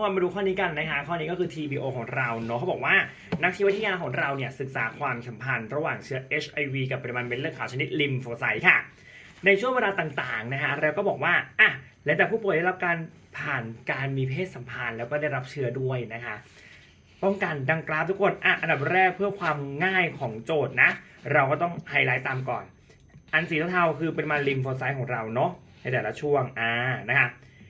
คนมาดูข้อนี้กันนะคะข้อนี้ก็คือ TBO ของเราเนาะเขาบอกว่านักชีววิทยาของเราเนี่ยศึกษาความสัมพันธ์ระหว่างเชื้อ HIV กับปริมาณเม็ดเลือดขาวชนิดลิมโฟไซต์ค่ะ ในช่วงเวลาต่างๆนะฮะเราก็บอกว่าอะและแต่ผู้ป่วยได้รับการผ่านการมีเพศสัมพันธ์แล้วก็ได้รับเชื้อด้วยนะคะป้องกันดังกราฟทุกคนอะอันดับแรกเพื่อความง่ายของโจทย์นะ เราก็ต้องไฮไลท์ตามก่อน อันสีเทาๆคือเปริมาลิมโฟไซต์ของเราเนาะในแต่ละช่วงอ่านะคะ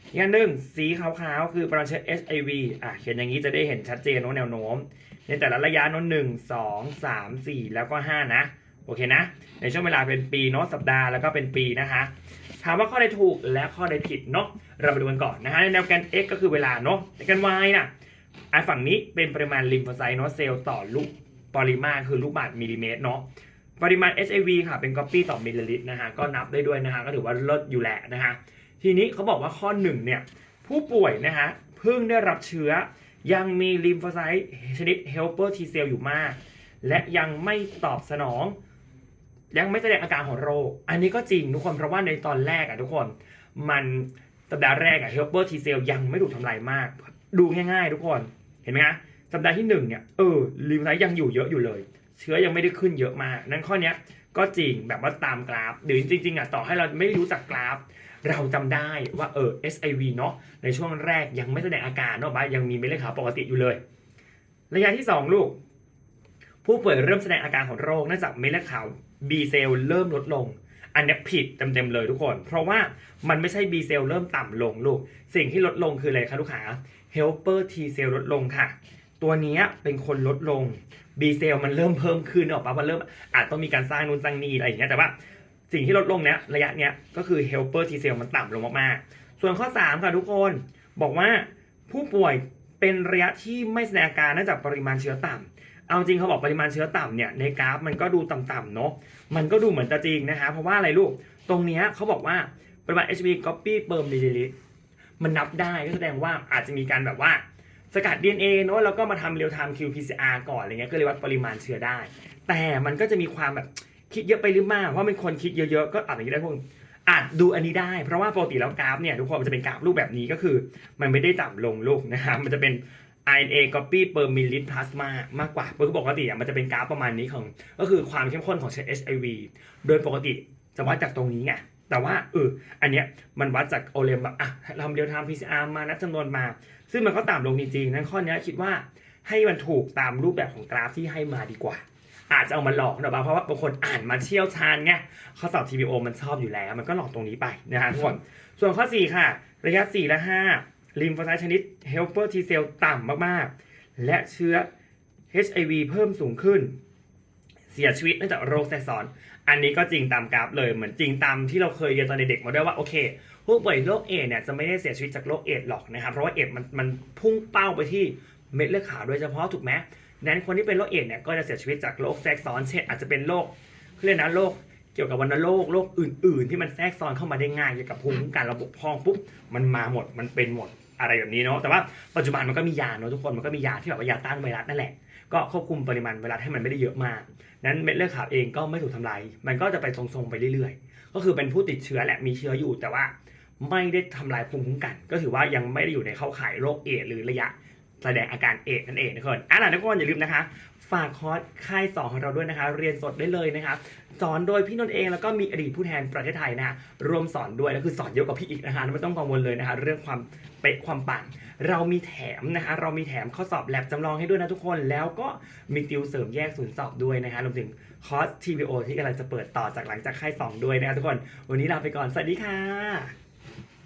อีกอันหนึ่งสีขาวๆ คือปริมาณเชื้อ HIV อะเขียนอย่างนี้จะได้เห็นชัดเจนว่าแนวโน้ม ในแต่ละระยะเนาะหนึ่งสองสามสี่แล้วก็ห้านะ โอเคนะ ในช่วงเวลาเป็นปีเนาะสัปดาห์แล้วก็เป็นปีนะคะถามว่าข้อใดถูกและข้อใดผิดเนาะเรามาดูกันก่อนนะฮะในแนวแกน x ก็คือเวลาเนาะในแกน y น่ะอันฝั่งนี้เป็นปริมาณลิมโฟไซต์เนาะเซลล์ต่อลูกปริมาตรคือลูกบาศก์มิลลิเมตรเนาะปริมาณ HIV ค่ะเป็นก๊อปปี้ต่อมิลลิลิตรนะฮะก็นับได้ด้วยนะฮะก็ถือว่าลดอยู่แหละนะฮะ ทีนี้เขาบอกว่าข้อหนึ่งเนี่ยผู้ป่วยนะฮะเพิ่งได้รับเชื้อ ยังมีลิมโฟไซต์ชนิด helper T cell อยู่มาก และยังไม่ตอบสนอง ยังไม่แสดงอาการของโรค อันนี้ก็จริงทุกคนเพราะว่าในตอนแรกอะทุกคนมันสัปดาห์แรกอะ helper T cell ยังไม่ถูกทำลายมาก ดูง่าย ๆ ทุกคนเห็นไหมฮะสัปดาห์ที่หนึ่งเนี่ยเออลิมไซต์ยังอยู่เยอะอยู่เลย เชื้อยังไม่ได้ขึ้นเยอะมาก นั้นข้อเนี้ยก็จริงแบบว่าตามกราฟหรือจริงๆอะต่อให้เราไม่รู้จักกราฟ เราจำได้ว่าเออ SIV เนาะในช่วงแรกยังไม่แสดงอาการเนาะบ้ายังมีเม็ดเลือดขาวปกติอยู่เลย ระยะที่ 2 ลูก ผู้ป่วยเริ่มแสดงอาการของโรคเนื่องจากเม็ดเลือดขาว B เซลล์เริ่มลดลง อันนี้ผิดเต็มๆเลยทุกคน เพราะว่ามันไม่ใช่ B เซลล์เริ่มต่ำลงลูก สิ่งที่ลดลงคืออะไรคะลูกค้า Helper T เซลล์ลดลงค่ะตัวนี้เป็นคนลดลง B เซลล์มันเริ่มเพิ่มขึ้นออกปะมันเริ่มอาจต้องมีการสร้างนู่นสร้างนี่อะไรอย่างเงี้ยแต่ว่า สิ่งที่ลดลงเนี้ยระยะเนี้ยก็คือ Helper T เซลล์มันต่ำลงมากๆ ส่วนข้อ 3 ค่ะทุกคนบอกว่าผู้ป่วยเป็นระยะที่ไม่แสดงอาการเนื่องจากปริมาณเชื้อต่ำเอาจริงเขาบอกปริมาณเชื้อต่ำเนี่ยในกราฟมันก็ดูต่ำๆเนาะมันก็ดูเหมือนจะจริงนะฮะเพราะว่าอะไรลูก ตรงเนี้ยเขาบอกว่าปริมาณ HB copy per milliliter มันนับได้ก็แสดงว่าอาจจะมีการแบบว่าสกัด DNA เนอะแล้วก็มาทำ real time qPCR ก่อนอะไรเงี้ยก็เลยวัดปริมาณเชื้อได้ แต่มันก็จะมีความแบบ คิดเยอะไปหรือไม่เพราะเป็นคนคิดเยอะๆก็อ่าจจะได้พวกอาจดูอันนี้ได้ เพราะว่าปกติแล้วกราฟเนี่ยทุกคนมันจะเป็นกราฟรูปแบบนี้ก็คือ มันไม่ได้ต่ำลงลูกนะครับมันจะเป็น RNA copy per milliliter plasma มากกว่าเพราะปกติอะมันจะเป็นกราฟประมาณนี้ของ ก็คือความเข้มข้นของเชื้อ HIV โดยปกติจะวัดจากตรงนี้ไงแต่ว่าเอออันเนี้ยมันวัดจากโอเลมแบบอะทำเดียวทำ PCR มานับจำนวนมา ซึ่งมันก็ต่ำลงจริงๆนั้นข้อเนี้ยคิดว่าให้มันถูกตามรูปแบบของกราฟที่ให้มาดีกว่า อาจจะเอามาหลอกนะบ้างเพราะว่าบางคนอ่านมาเชี่ยวชาญไงข้อสอบ TBO มันชอบอยู่แล้ว มันก็หลอกตรงนี้ไปนะฮะทุกคนส่วนข้อ 4 ค่ะ ระยะ 4 และ 5 ลิมโฟไซต์ชนิด helper T cell ต่ำมากๆ และเชื้อ HIV เพิ่มสูงขึ้น เสียชีวิตเนื่องจากโรคแทรกซ้อน อันนี้ก็จริงตามกราฟเลยเหมือนจริงตามที่เราเคยเรียนตอนเด็กๆมาด้วยว่าโอเคผู้ป่วยโรคเอดส์เนี่ยจะไม่ได้เสียชีวิตจากโรคเอดส์หรอกนะครับเพราะว่าเอดส์มันมันพุ่งเป้าไปที่เม็ดเลือดขาวโดยเฉพาะถูกไหม นั้นคนที่เป็นโรคเอดเนี่ยก็จะเสียชีวิตจากโรคแทรกซ้อนเช่นอาจจะเป็นโรคเรียกนะโรคเกี่ยวกับวัณโรคโรคอื่น ๆ ที่มันแทรกซ้อนเข้ามาได้ง่ายเกี่ยวกับภูมิคุ้มกันระบบพองปุ๊บมันมาหมดมันเป็นหมดอะไรแบบนี้เนาะแต่ว่าปัจจุบันมันก็มียาเนาะทุกคนมันก็มียาที่แบบว่ายาต้านไวรัสนั่นแหละก็ควบคุมปริมาณไวรัสให้มันไม่ได้เยอะมาก นั้นเม็ดเลือดขาวเองก็ไม่ถูกทำลายมันก็จะไปทรงๆไปเรื่อยๆ ก็คือเป็นผู้ติดเชื้อแหละมีเชื้ออยู่แต่ว่าไม่ได้ทำลายภูมิคุ้มกัน ก็ถือว่ายังไม่ได้อยู่ในเข้าข่ายโรคเอดหรือระยะ แสดงอาการเอดส์นั่นเองทุกคนอะนะทุกคนอย่าลืมนะคะ ฝากคอร์สค่ายสอนของเราด้วยนะคะ เรียนสดได้เลยนะคะสอนโดยพี่นนท์เองแล้วก็มีอดีตผู้แทนประเทศไทยนะคะรวมสอนด้วยแล้วคือสอนเยอะกว่าพี่อีกนะคะไม่ต้องกังวลเลยนะคะ เรื่องความเป๊ะความปังเรามีแถมนะคะ เรามีแถมข้อสอบแลบจำลองให้ด้วยนะทุกคนแล้วก็มีติวเสริมแยกศูนย์สอบด้วยนะคะรวมถึงคอร์ส TBO ที่กำลังจะเปิดต่อจากหลังจากค่ายสองด้วยนะคะทุกคน วันนี้ลาไปก่อนสวัสดีค่ะ